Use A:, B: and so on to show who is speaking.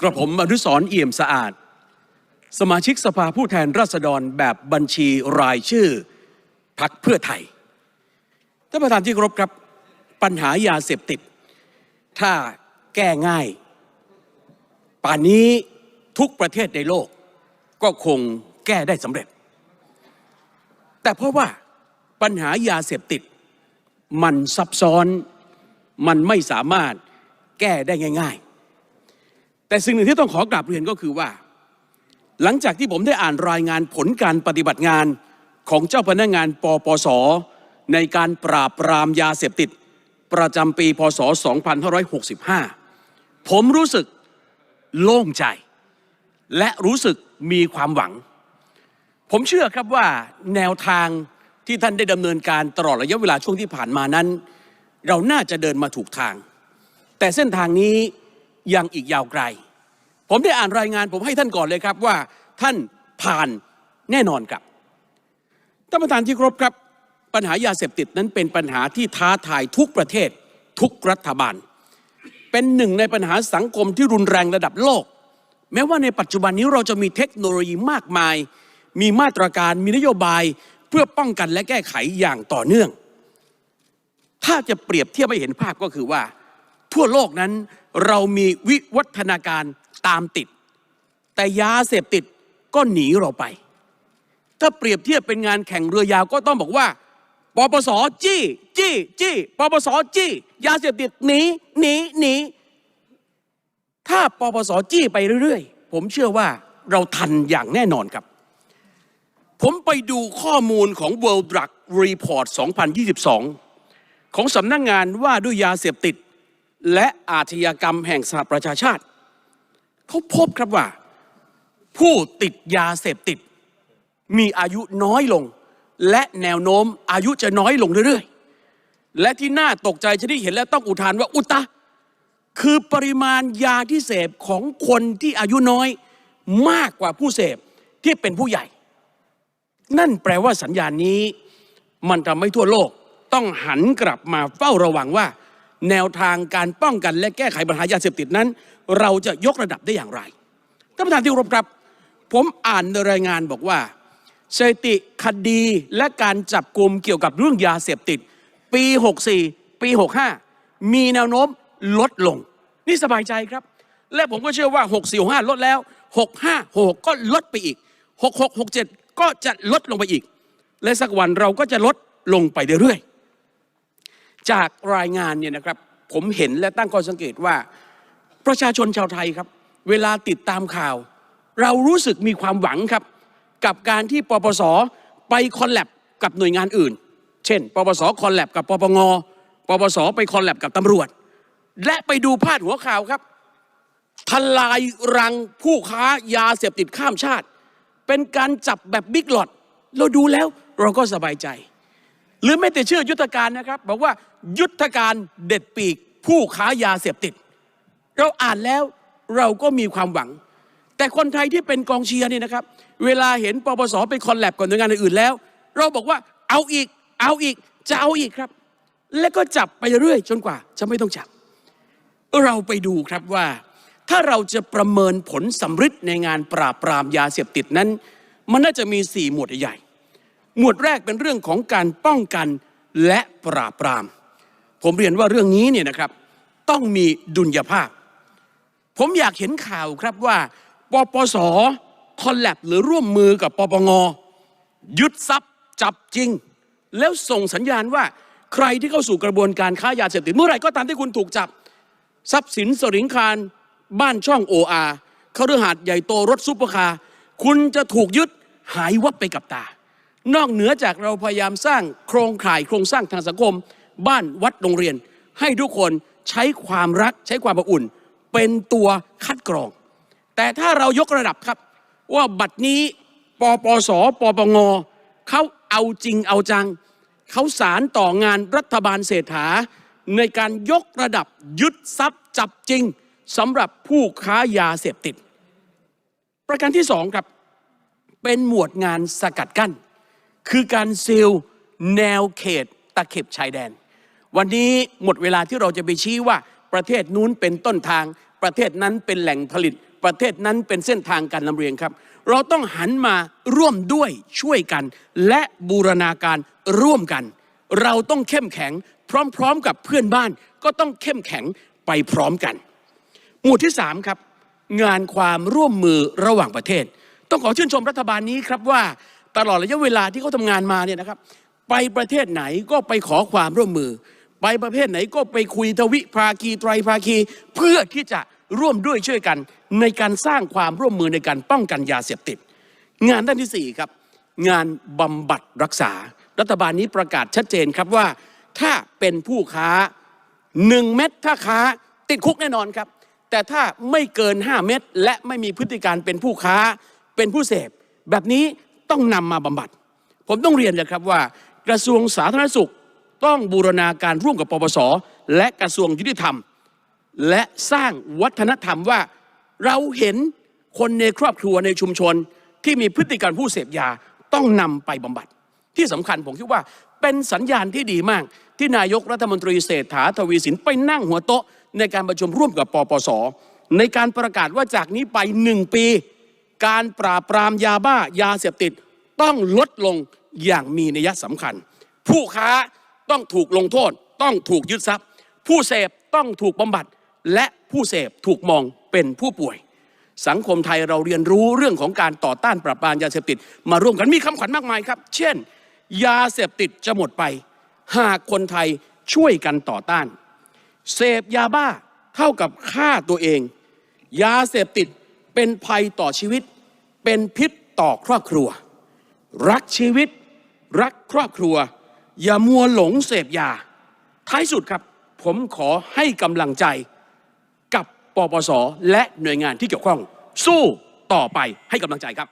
A: กระผมอนุสรเอี่ยมสะอาด สมาชิกสภาผู้แทนราษฎรแบบบัญชีรายชื่อพักเพื่อไทยท่านประธานที่เคารพครับปัญหายาเสพติด ถ้าแก้ง่าย ป่านนี้ทุกประเทศในโลก ก็คงแก้ได้สำเร็จ แต่เพราะว่าปัญหายาเสพติด มันซับซ้อนมันไม่สามารถแก้ได้ง่าย แต่สิ่งหนึ่งที่ต้องขอกราบเรียนก็คือว่า หลังจากที่ผมได้อ่านรายงานผลการปฏิบัติงานของเจ้าพนักงานปปส ในการปราบปรามยาเสพติด ประจำปีพศ 2565 ผมรู้สึกโล่งใจ และรู้สึกมีความหวัง ผมเชื่อครับว่าแนวทางที่ท่านได้ดำเนินการตลอดระยะเวลาช่วงที่ผ่านมานั้น เราน่าจะเดินมาถูกทาง แต่เส้นทางนี้ยังอีกยาวไกล ผมได้อ่านรายงานผมให้ท่านก่อนเลยครับว่าท่านผ่านแน่นอนครับท่านประธานที่เคารพครับ ปัญหายาเสพติดนั้นเป็นปัญหาที่ท้าทายทุกประเทศ ทุกรัฐบาล เป็นหนึ่งในปัญหาสังคมที่รุนแรงระดับโลก แม้ว่าในปัจจุบันนี้เราจะมีเทคโนโลยีมากมาย มีมาตรการมีนโยบายเพื่อป้องกันและแก้ไขอย่างต่อเนื่อง ถ้าจะเปรียบเทียบให้เห็นภาพก็คือว่า ทั่วโลกนั้น เรามีวิวัฒนาการตามติด แต่ยาเสพติดก็หนีเราไป ถ้าเปรียบเทียบเป็นงานแข่งเรือยาวก็ต้องบอกว่าปปสจี้จี้จี้ปปสจี้ยาเสพติดหนีหนีหนีถ้าปปสจี้ไปเรื่อยๆ ผมเชื่อว่าเราทันอย่างแน่นอนครับ ผมไปดูข้อมูลของ World Drug Report 2022 ของสำนักงงานว่าด้วยยาเสพติด และอาชญากรรมแห่งสหประชาชาติ เขาพบครับว่า ผู้ติดยาเสพติด มีอายุน้อยลง และแนวโน้มอายุจะน้อยลงเรื่อยๆ และที่น่าตกใจชนิดเห็นแล้วต้องอุทานว่าอุตะ คือปริมาณยาที่เสพของคนที่อายุน้อยมากกว่าผู้เสพที่เป็นผู้ใหญ่ นั่นแปลว่าสัญญาณนี้ มันทำให้ทั่วโลกต้องหันกลับมาเฝ้าระวังว่า แนวทางการป้องกันและแก้ไขปัญหายาเสพติดนั้น เราจะยกระดับได้อย่างไรท่านประธานที่เคารพครับ ผมอ่านในรายงานบอกว่าสถิติคดีและการจับกลุ่มเกี่ยวกับเรื่องยาเสพติด ปี 64 ปี 65 มีแนวโน้มลดลง นี่สบายใจครับ และผมก็เชื่อว่า 64 65ลดแล้ว 65 6ก็ลดไปอีก 66 67 ก็จะลดลงไปอีก และสักวันเราก็จะลดลงไปเรื่อยๆ จากรายงานเนี่ยนะครับผมเห็นและตั้งข้อสังเกตว่า ประชาชนชาวไทยครับ เวลาติดตามข่าว เรารู้สึกมีความหวังครับ กับการที่ปปสไปคอลแลบกับหน่วยงานอื่น เช่น ปปสคอลแลบกับปปงปปสไปคอลแลบกับตำรวจ และไปดูพาดหัวข่าวครับทลายรังผู้ค้ายาเสพติดข้ามชาติ เป็นการจับแบบบิ๊กหลอดเราดูแล้วเราก็สบายใจ หรือไม่แต่ชื่อยุทธการนะครับ บอกว่ายุทธการเด็ดปีก ผู้ค้ายาเสพติด เราอ่านแล้วเราก็มีความหวัง แต่คนไทยที่เป็นกองเชียร์นี่นะครับ เวลาเห็นปปสไปคอลแลบกับหน่วยงานอื่นๆแล้ว เราบอกว่าเอาอีก เอาอีกจะเอาอีกครับ และก็จับไปเรื่อยจนกว่า จะไม่ต้องจับ เราไปดูครับว่า ถ้าเราจะประเมินผลสำฤทธิ์ในงานปราบปรามยาเสพติดนั้น มันน่าจะมี 4 หมวดใหญ่ หมวดแรกเป็นเรื่องของการป้องกันและปราบปราม ผมเรียนว่าเรื่องนี้เนี่ยนะครับ ต้องมีดุลยภาพ ผมอยากเห็นข่าวครับว่าปปสคอลแลบหรือร่วมมือกับปปงยึดทรัพย์จับจริง แล้วส่งสัญญาณว่าใครที่เข้าสู่กระบวนการค้ายาเสพติดเมื่อไหร่ก็ตามที่คุณถูกจับ ทรัพย์สินสริงคาร บ้านช่องโออาเขาเรือหาดใหญ่โตรถซุปเปอร์คาร์คุณจะถูกยึดหายวับไปกับตา นอกเหนือจากเราพยายามสร้างโครงข่ายโครงสร้างทางสังคม บ้านวัดโรงเรียน ให้ทุกคนใช้ความรักใช้ความอบอุ่น เป็นตัวคัดกรอง แต่ถ้าเรายกระดับครับ ว่าบัตรนี้ปปสปปงเขาเอาจริงเอาจัง เขาสารต่องานรัฐบาลเศรษฐา ในการยกระดับยึดทรัพย์จับจริงสำหรับผู้ค้ายาเสพติด ประการที่สองครับ เป็นหมวดงานสกัดกั้น คือการซีลแนวเขตตะเข็บชายแดน วันนี้หมดเวลาที่เราจะไปชี้ว่าประเทศนู้นเป็นต้นทาง ประเทศนั้นเป็นแหล่งผลิต ประเทศนั้นเป็นเส้นทางการลำเลียงครับ เราต้องหันมาร่วมด้วยช่วยกัน และบูรณาการร่วมกัน เราต้องเข้มแข็ง พร้อมๆกับเพื่อนบ้าน ก็ต้องเข้มแข็งไปพร้อมกัน หมวดที่3ครับงานความร่วมมือระหว่างประเทศ ต้องขอชื่นชมรัฐบาลนี้ครับว่า ตลอดระยะเวลาที่เขาทำงานมาเนี่ยนะครับ ไปประเทศไหนก็ไปขอความร่วมมือ ไปประเทศไหนก็ไปคุยทวิภาคีไตรภาคี เพื่อที่จะร่วมด้วยช่วยกันในการสร้างความร่วมมือในการป้องกันยาเสพติด งานด้านที่4ครับงานบำบัดรักษา รัฐบาลนี้ประกาศชัดเจนครับว่า ถ้าเป็นผู้ค้าหนึ่งเม็ดถ้าค้าติดคุกแน่นอนครับ แต่ถ้าไม่เกิน 5 เม็ดและไม่มีพฤติการเป็นผู้ค้าเป็นผู้เสพ แบบนี้ ต้องนำมาบำบัด ผมต้องเรียนเลยครับว่า กระทรวงสาธารณสุขต้องบูรณาการร่วมกับปปส และกระทรวงยุติธรรม และสร้างวัฒนธรรมว่าเราเห็นคนในครอบครัวในชุมชนที่มีพฤติกรรมผู้เสพยาต้องนำไปบำบัด ที่สำคัญผมคิดว่าเป็นสัญญาณที่ดีมาก ที่นายกรัฐมนตรีเศรษฐาทวีสินไปนั่งหัวโต๊ะ ในการประชุมร่วมกับปปส ในการประกาศว่าจากนี้ไปหนึ่งปี การปราบปรามยาบ้ายาเสพติด ต้องลดลงอย่างมีนัยสำคัญ ผู้ค้าต้องถูกลงโทษ ต้องถูกยึดทรัพย์ ผู้เสพต้องถูกบำบัด และผู้เสพถูกมองเป็นผู้ป่วย สังคมไทยเราเรียนรู้เรื่องของการต่อต้านปราบปรามยาเสพติด มาร่วมกันมีคำขวัญมากมายครับ เช่น ยาเสพติดจะหมดไป หากคนไทยช่วยกันต่อต้าน เสพยาบ้าเท่ากับฆ่าตัวเอง ยาเสพติดเป็นภัยต่อชีวิต เป็นพิษต่อครอบครัว รักชีวิต รักครอบครัว อย่ามัวหลงเสพยา ท้ายสุดครับ ผมขอให้กำลังใจกับปปส และหน่วยงานที่เกี่ยวข้อง สู้ต่อไปให้กำลังใจครับ